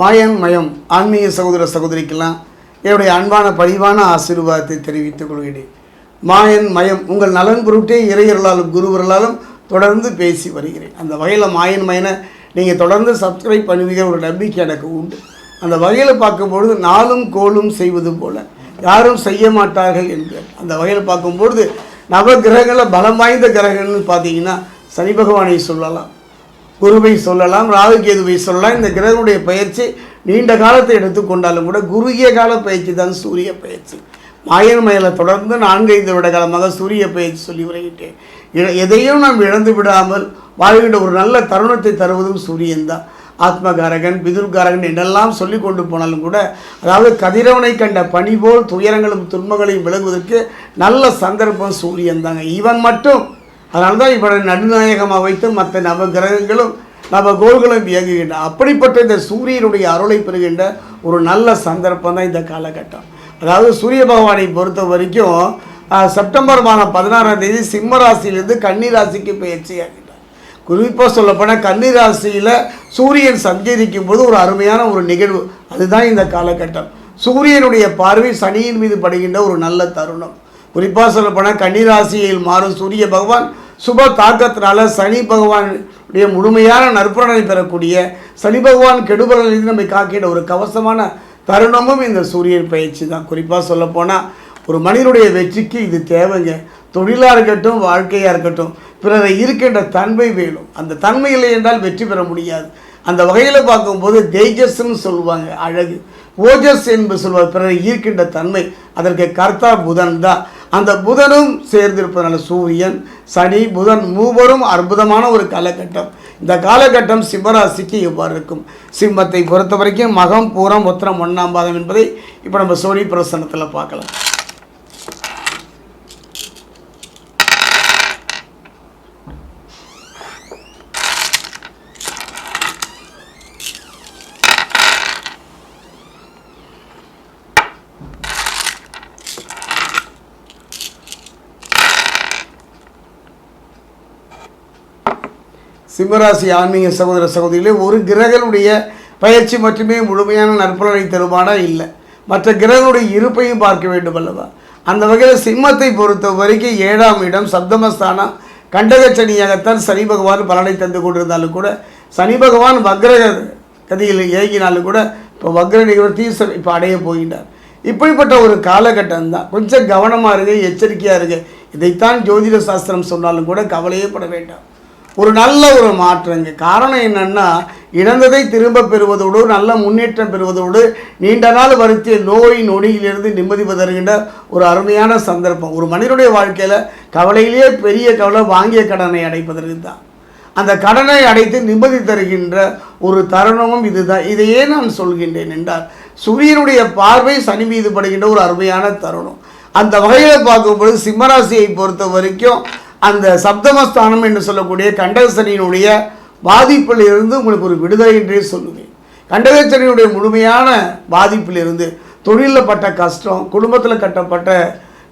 மாயன் மயம் ஆன்மீக சகோதர சகோதரிக்கெல்லாம் என்னுடைய அன்பான பணிவான ஆசீர்வாதத்தை தெரிவித்துக் கொள்கிறேன். மாயன் மயம் உங்கள் நலன் பொருட்டே இறையர்களாலும் குருவர்களாலும் தொடர்ந்து பேசி வருகிறேன். அந்த வகையில் மாயன் மயனை நீங்கள் தொடர்ந்து சப்ஸ்கிரைப் பண்ணுவீங்க ஒரு நம்பிக்கை எனக்கு உண்டு. அந்த வகையில் பார்க்கும்பொழுது நாளும் கோலும் செய்வது போல யாரும் செய்ய மாட்டார்கள் என்று அந்த வகையில் பார்க்கும்பொழுது நவ கிரகங்களில் பலம் வாய்ந்த கிரகங்கள்னு பார்த்தீங்கன்னா சனி பகவானை சொல்லலாம். குருவை சொல்லலாம் ராகு கேதுவை சொல்லலாம். இந்த கிரகனுடைய பயிற்சி நீண்ட காலத்தை எடுத்துக்கொண்டாலும் கூட குறுகிய கால பயிற்சி தான் சூரிய பயிற்சி. மாயன் மயில தொடர்ந்து நான்கைந்து விட காலமாக சூரிய பயிற்சி சொல்லி வருகிட்டேன் எதையும் நாம் இழந்து விடாமல் வாழ்கின்ற ஒரு நல்ல தருணத்தை தருவதும் சூரியன் தான். ஆத்மகாரகன் பிதுர்காரகன் என்றெல்லாம் சொல்லி கொண்டு போனாலும் கூட அதாவது கதிரவனை கண்ட பணி போல் துயரங்களும் துன்பங்களையும் விலகுவதற்கு நல்ல சந்தர்ப்பம் சூரியன் தாங்க. இவன் மட்டும் அதனால தான் இவரை நடுநாயகமாக வைத்து மற்ற நவ கிரகங்களும் நம்ம கோள்களும் இயங்குகின்ற அப்படிப்பட்ட இந்த சூரியனுடைய அருளை பெறுகின்ற ஒரு நல்ல சந்தர்ப்பம் தான் இந்த காலகட்டம். அதாவது சூரிய பகவானை பொறுத்த வரைக்கும் செப்டம்பர் மாதம் பதினாறாம் தேதி சிம்ம ராசியிலிருந்து கன்னி ராசிக்கு பயிற்சியாகின்றார் குறிப்பாக சொல்லப்போனால் கன்னி ராசியில் சூரியன் சஞ்சரிக்கும் போது ஒரு அருமையான ஒரு நிகழ்வு. அதுதான் இந்த காலகட்டம். சூரியனுடைய பார்வை சனியின் மீது படுகின்ற ஒரு நல்ல தருணம். குறிப்பாக சொல்லப்போனால் கன்னிராசியில் மாறும் சூரிய பகவான் சுப தாக்கத்தினால சனி பகவானுடைய முழுமையான நற்பலனை பெறக்கூடிய சனி பகவான் கெடுபலனிலிருந்து நம்மை காக்கிற ஒரு கவசமான தருணமும் இந்த சூரியன் பயிற்சி தான். குறிப்பாக சொல்லப்போனால் ஒரு மனிதனுடைய வெற்றிக்கு இது தேவைங்க. தொழிலாக இருக்கட்டும் வாழ்க்கையாக இருக்கட்டும் பிறரை இருக்கின்ற தன்மை வேணும். அந்த தன்மை இல்லை என்றால் வெற்றி பெற முடியாது. அந்த வகையில் பார்க்கும்போது தேஜஸ்ன்னு சொல்லுவாங்க அழகு. ஓஜஸ் என்று சொல்வார் பிறரை ஈர்க்கின்ற தன்மை. அதற்கு கர்த்தா புதன் தான். அந்த புதனும் சேர்ந்திருப்பதனால சூரியன் சனி புதன் மூவரும் அற்புதமான ஒரு காலகட்டம். இந்த காலகட்டம் சிம்மராசிக்கு எவ்வாறு இருக்கும்? சிம்மத்தை பொறுத்த வரைக்கும் மகம் பூரம் உத்திரம் ஒன்றாம் பாதம் என்பதை இப்போ நம்ம சோனி பிரசனத்தில் பார்க்கலாம். சிம்மராசி ஆன்மீக சகோதர சகோதரிகளே ஒரு கிரகனுடைய பயிற்சி மட்டுமே முழுமையான நற்பலனை தருமானா இல்லை. மற்ற கிரகனுடைய இருப்பையும் பார்க்க வேண்டும் அல்லவா? அந்த வகையில் சிம்மத்தை பொறுத்த வரைக்கும் ஏழாம் இடம் சப்தமஸ்தானம். கண்டகச்சனியாகத்தான் சனி பகவான் பலனை தந்து கொண்டிருந்தாலும் கூட சனி பகவான் வக்ரக கதியில் இயங்கினாலும் கூட இப்போ வக்ர நிவர்த்தி இப்போ அடைய போகின்றார். இப்படிப்பட்ட ஒரு காலகட்டம் தான் கொஞ்சம் கவனமாக இருங்க எச்சரிக்கையாக இருங்க. இதைத்தான் ஜோதிட சாஸ்திரம் சொன்னாலும் கூட கவலையே பட வேண்டாம். ஒரு நல்ல ஒரு மாற்றங்க காரணம் என்னென்னா இழந்ததை திரும்ப பெறுவதோடு நல்ல முன்னேற்றம் பெறுவதோடு நீண்ட நாள் வருத்திய நோய் நொடியிலிருந்து நிம்மதி தருகின்ற ஒரு அருமையான சந்தர்ப்பம். ஒரு மனிதனுடைய வாழ்க்கையில் கவலையிலேயே பெரிய கவலை வாங்கிய கடனை அடைப்பதற்கு தான். அந்த கடனை அடைத்து நிம்மதி தருகின்ற ஒரு தருணமும் இதுதான். இதையே நான் சொல்கின்றேன் என்றால் சூரியனுடைய பார்வை சனி மீது படுகின்ற ஒரு அருமையான தருணம். அந்த வகையில் பார்க்கும்பொழுது சிம்மராசியை பொறுத்த வரைக்கும் அந்த சப்தமஸ்தானம் என்று சொல்லக்கூடிய கண்டகசனியினுடைய பாதிப்பிலிருந்து உங்களுக்கு ஒரு விடுதலை என்றே சொல்லுவேன். கண்டகச்சனியுடைய முழுமையான பாதிப்பிலிருந்து தொழிலில் பட்ட கஷ்டம் குடும்பத்தில் கட்டப்பட்ட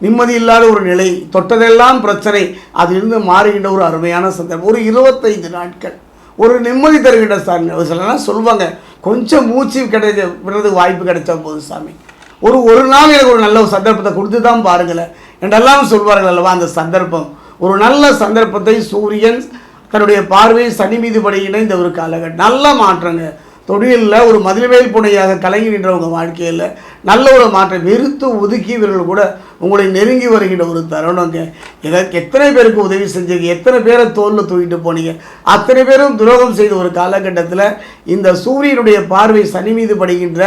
நிம்மதி இல்லாத ஒரு நிலை தொட்டதெல்லாம் பிரச்சனை அதிலிருந்து மாறுகின்ற ஒரு அருமையான சந்தர்ப்பம். ஒரு இருபத்தைந்து நாட்கள் ஒரு நிம்மதி தருகின்ற சாமி. ஒரு சொல்லுவாங்க கொஞ்சம் மூச்சு கிடைக்க விடுறதுக்கு வாய்ப்பு கிடைச்சா போது சாமி. ஒரு ஒரு நாள் எனக்கு ஒரு நல்ல ஒரு சந்தர்ப்பத்தை கொடுத்து தான் பாருங்களேன் என்றெல்லாம் சொல்வார்கள் அல்லவா அந்த சந்தர்ப்பம். ஒரு நல்ல சந்தர்ப்பத்தை சூரியன் தன்னுடைய பார்வையை சனி மீது படுகின்ற இந்த ஒரு காலகட்டம் நல்ல மாற்றங்க. தொழிலில் ஒரு மதில்வேல் புனையாக கலங்கி நின்றவங்க வாழ்க்கையில் நல்ல ஒரு மாற்றம். வெறுத்து ஒதுக்கியவர்கள் கூட உங்களை நெருங்கி வருகின்ற ஒரு தருணங்க. இதற்கு எத்தனை பேருக்கு உதவி செஞ்சீங்க? எத்தனை பேரை தோலில் தூக்கிட்டு போனீங்க? அத்தனை பேரும் துரோகம் செய்த ஒரு காலகட்டத்தில் இந்த சூரியனுடைய பார்வை சனி மீது படுகின்ற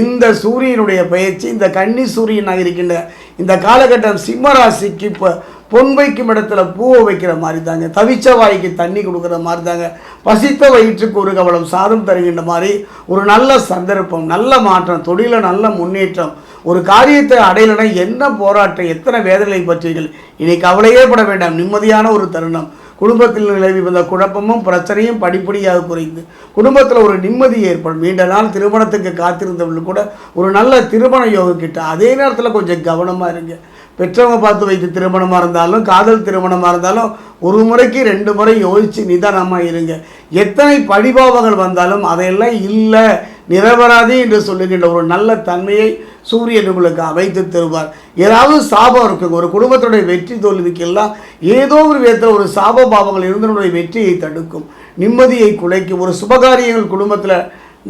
இந்த சூரியனுடைய பயிற்சி இந்த கன்னி சூரியனாக இருக்கின்ற இந்த காலகட்டம் சிம்மராசிக்கு இப்போ பொன் வைக்கும் இடத்துல பூவை வைக்கிற மாதிரி தாங்க தவிச்ச வாய்க்கு தண்ணி கொடுக்குற மாதிரி தாங்க பசித்த வயிற்றுக்கு ஒரு கவலம் சாதம் தருகின்ற மாதிரி ஒரு நல்ல சந்தர்ப்பம் நல்ல மாற்றம் தொழிலில் நல்ல முன்னேற்றம் ஒரு காரியத்தை அடையலைன்னா என்ன போராட்டம் எத்தனை வேதனை பற்றீர்கள் இனி கவலையே பட வேண்டாம். நிம்மதியான ஒரு தருணம். குடும்பத்தில் நிலவி வந்த குழப்பமும் பிரச்சனையும் படிப்படியாக குறைந்து குடும்பத்தில் ஒரு நிம்மதி ஏற்படும். நீண்ட நாள் திருமணத்துக்கு காத்திருந்தவர்கள் கூட ஒரு நல்ல திருமண யோகம் கிட்ட அதே நேரத்தில் கொஞ்சம் கவனமாக இருங்க. பெற்றவங்க பார்த்து வைத்த திருமணமாக இருந்தாலும் காதல் திருமணமாக இருந்தாலும் ஒரு முறைக்கு ரெண்டு முறை யோசித்து நிதானமாக இருங்க. எத்தனை படிபாவங்கள் வந்தாலும் அதையெல்லாம் இல்லை நிரபராதி என்று சொல்லுகின்ற ஒரு நல்ல தன்மையை சூரியன் உங்களுக்கு அமைத்து தருவார். ஏதாவது சாபம் இருக்குங்க. ஒரு குடும்பத்துடைய வெற்றி தோல்விக்கெல்லாம் ஏதோ ஒரு விதத்தில் ஒரு சாப பாவங்கள் இருந்தனுடைய வெற்றியை தடுக்கும். நிம்மதியை குலைக்கும். ஒரு சுபகாரியங்கள் குடும்பத்தில்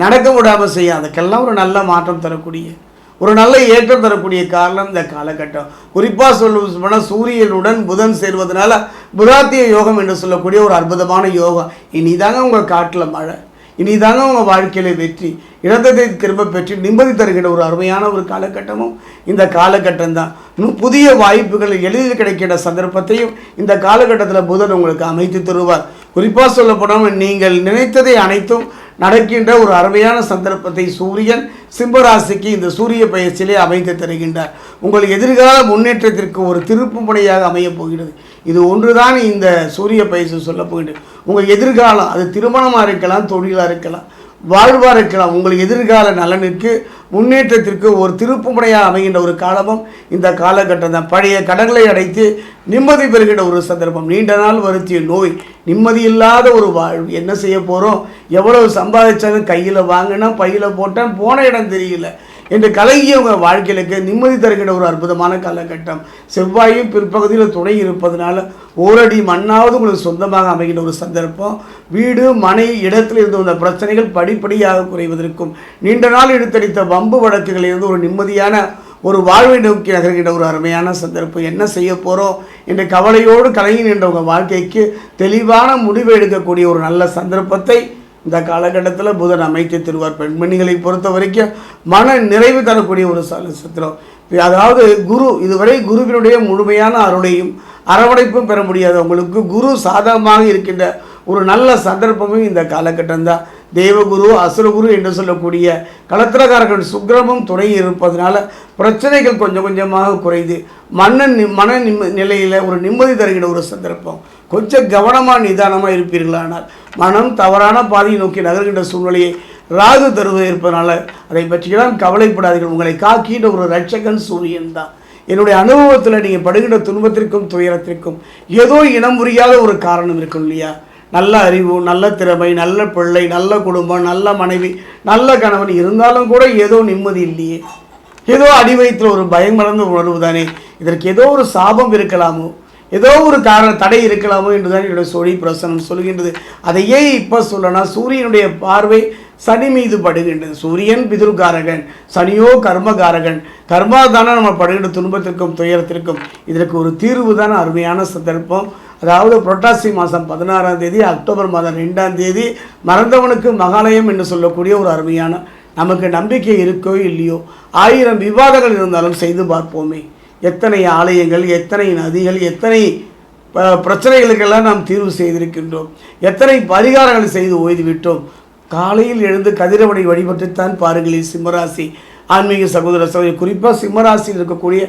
நடக்க விடாமல் செய்யும் அதுக்கெல்லாம் ஒரு நல்ல மாற்றம் தரக்கூடிய ஒரு நல்ல ஏற்றம் தரக்கூடிய காரணம் இந்த காலகட்டம். குறிப்பாக சொல்லும் போனால் சூரியனுடன் புதன் சேர்வதனால புதாத்திய யோகம் என்று சொல்லக்கூடிய ஒரு அற்புதமான யோகம். இனிதாங்க உங்கள் காட்டில் மழை. இனிதாங்க உங்கள் வாழ்க்கையில வெற்றி. இழந்ததை திரும்ப பெற்று நிம்மதி தருகிற ஒரு அருமையான ஒரு காலகட்டமும் இந்த காலகட்டம் தான் இன்னும் புதிய வாய்ப்புகள் எளிதில் கிடைக்கிற சந்தர்ப்பத்தையும் இந்த காலகட்டத்தில் புதன் உங்களுக்கு அமைத்து தருவார். குறிப்பாக சொல்ல நீங்கள் நினைத்ததை அனைத்தும் நடக்கின்ற ஒரு அருமையான சந்தர்ப்பத்தை சூரியன் சிம்பராசிக்கு இந்த சூரிய பயிற்சியிலே அமைத்து தருகின்றார். உங்கள் எதிர்கால முன்னேற்றத்திற்கு ஒரு திருப்பு முனையாக அமையப் போகிறது. இது ஒன்றுதான் இந்த சூரிய பயிற்சி சொல்ல போகின்றது. உங்கள் எதிர்காலம் அது திருமணமாக இருக்கலாம் தொழிலாக இருக்கலாம். வாழ்வாக இருக்கலாம் உங்கள் எதிர்கால நலனுக்கு முன்னேற்றத்திற்கு ஒரு திருப்புமுனையாக அமைகின்ற ஒரு காலமும் இந்த காலகட்டம் தான். பழைய கடன்களை அடைத்து நிம்மதி பெறுகின்ற ஒரு சந்தர்ப்பம். நீண்ட நாள் வருத்திய நோய் நிம்மதி இல்லாத ஒரு வாழ்வு. என்ன செய்ய போகிறோம் எவ்வளவு சம்பாதிச்சாலும் கையில் வாங்கினா பையில் போட்டேன் போன இடம் தெரியல. என்று கலகியவங்க உங்கள் வாழ்க்கையிலுக்கு நிம்மதி தருகின்ற ஒரு அற்புதமான காலகட்டம். செவ்வாயும் பிற்பகுதியில் துணை இருப்பதனால ஓரடி மண்ணாவது உங்களுக்கு சொந்தமாக அமைகின்ற ஒரு சந்தர்ப்பம். வீடு மனை இடத்தில் இருந்து வந்த பிரச்சனைகள் படிப்படியாக குறைவதற்கும் நீண்ட நாள் எடுத்தடித்த வம்பு வழக்குகளிலிருந்து ஒரு நிம்மதியான ஒரு வாழ்வை நோக்கி நகர்கின்ற ஒரு அருமையான சந்தர்ப்பம். என்ன செய்ய போகிறோம் என்ற கவலையோடு கலங்கி நின்ற உங்கள் வாழ்க்கைக்கு தெளிவான முடிவு எடுக்கக்கூடிய ஒரு நல்ல சந்தர்ப்பத்தை இந்த காலகட்டத்தில் புதன் அமைத்து திருவார். பெண்மணிகளை பொறுத்த வரைக்கும் மன நிறைவு தரக்கூடிய ஒரு நட்சத்திரம் அதாவது குரு இதுவரை குருவினுடைய முழுமையான அருளையும் அரவணைப்பும் பெற முடியாதவங்களுக்கு குரு சாதகமாக இருக்கின்ற ஒரு நல்ல சந்தர்ப்பமும் இந்த காலகட்டம்தான். தேவகுரு அசுரகுரு என்று சொல்லக்கூடிய களத்திரக்காரர்கள் சுக்கிரமும் துணை இருப்பதனால பிரச்சனைகள் கொஞ்சம் கொஞ்சமாக குறைந்து மன்னன் மன நிம்ம நிலையில் ஒரு நிம்மதி தருகிற ஒரு சந்தர்ப்பம். கொஞ்சம் கவனமாக நிதானமாக இருப்பீர்களானால் மனம் தவறான பாதையை நோக்கி நகர்கின்ற சூழ்நிலையை ராகு தருவது இருப்பதனால அதை பற்றியெல்லாம் கவலைப்படாதீர்கள். உங்களை காக்கின்ற ஒரு ரட்சகன் சூரியன் தான். என்னுடைய அனுபவத்தில் நீங்கள் படுகின்ற துன்பத்திற்கும் துயரத்திற்கும் ஏதோ இனம் புரியாத ஒரு காரணம் இருக்கும் இல்லையா? நல்ல அறிவு நல்ல திறமை நல்ல பிள்ளை நல்ல குடும்பம் நல்ல மனைவி நல்ல கணவன். இருந்தாலும் கூட ஏதோ நிம்மதி இல்லையே. ஏதோ அடிவயத்தில் ஒரு பயம் மறந்து உணர்வு தானே. இதற்கு ஏதோ ஒரு சாபம் இருக்கலாமோ? ஏதோ ஒரு காரண தடை இருக்கலாமோ? என்றுதான் என்னுடைய சோழி பிரசனம் சொல்கின்றது. அதை ஏன் இப்போ சொல்லனா சூரியனுடைய பார்வை சனி மீது படுகின்றது. சூரியன் பிதுர்காரகன் சனியோ கர்மகாரகன். கர்மா தானே நம்ம படுகின்ற துன்பத்திற்கும் துயரத்திற்கும். இதற்கு ஒரு தீர்வு தானே அருமையான சந்தர்ப்பம். அதாவது புரட்டாசி மாதம் பதினாறாம் தேதி அக்டோபர் மாதம் ரெண்டாம் தேதி மறந்தவனுக்கு மகாலயம் என்று சொல்லக்கூடிய ஒரு அருமையான நமக்கு நம்பிக்கை இருக்கோ இல்லையோ ஆயிரம் விவாதங்கள் இருந்தாலும் செய்து பார்ப்போமே. எத்தனை ஆலயங்கள் எத்தனை நதிகள் எத்தனை ப- பிரச்சனைகளுக்கெல்லாம் நாம் தீர்வு செய்திருக்கின்றோம். எத்தனை பரிகாரங்களை செய்து ஓய்ந்துவிட்டோம் காலையில் எழுந்து கதிரவனை வழிபட்டுத்தான் பாருங்களேன் சிம்மராசி. ஆன்மீக சகோதர சகோதரி குறிப்பாக சிம்மராசியில் இருக்கக்கூடிய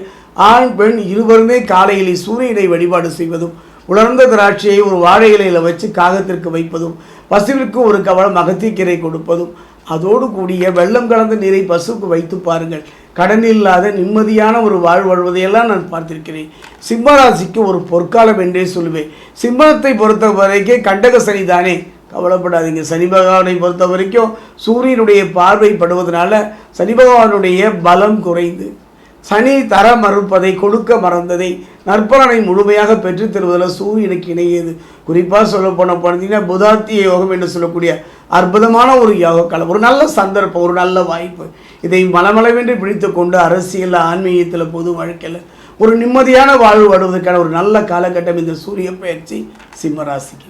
ஆண் பெண் இருவருமே காலையிலே சூரியனை வழிபாடு செய்வதும் உலர்ந்த திராட்சையை ஒரு வாழை இலையில் வச்சு காகத்திற்கு வைப்பதும் பசுவிற்கு ஒரு கவலம் அகத்திக்கீரை கொடுப்பதும் அதோடு கூடிய வெள்ளம் கலந்த நீரை பசுவுக்கு வைத்து பாருங்கள். கடன் இல்லாத நிம்மதியான ஒரு வாழ் வாழ்வதையெல்லாம் நான் பார்த்திருக்கிறேன். சிம்மராசிக்கு ஒரு பொற்காலம் என்றே சொல்லுவேன். சிம்மத்தை பொறுத்த வரைக்கும் கண்டக சனி தானே கவலைப்படாதீங்க. சனி பகவானை பொறுத்த வரைக்கும் சூரியனுடைய பார்வை படுவதனால சனி பகவானுடைய பலம் குறைந்து சனி தர மறுப்பதை கொடுக்க மறந்ததை நற்பலனை முழுமையாக பெற்றுத் தருவதில் சூரியனுக்கு இணையது. குறிப்பாக சொல்ல போன பார்த்தீங்கன்னா புதாத்திய யோகம் என்று சொல்லக்கூடிய அற்புதமான ஒரு யோக காலம் ஒரு நல்ல சந்தர்ப்பம் ஒரு நல்ல வாய்ப்பு. இதை மலமளவென்று பிடித்து கொண்டு அரசியல் ஆன்மீகத்தில் பொது வாழ்க்கையில் ஒரு நிம்மதியான வாழ்வு வருவதற்கான ஒரு நல்ல காலகட்டம் இந்த சூரிய பயிற்சி சிம்மராசிக்கு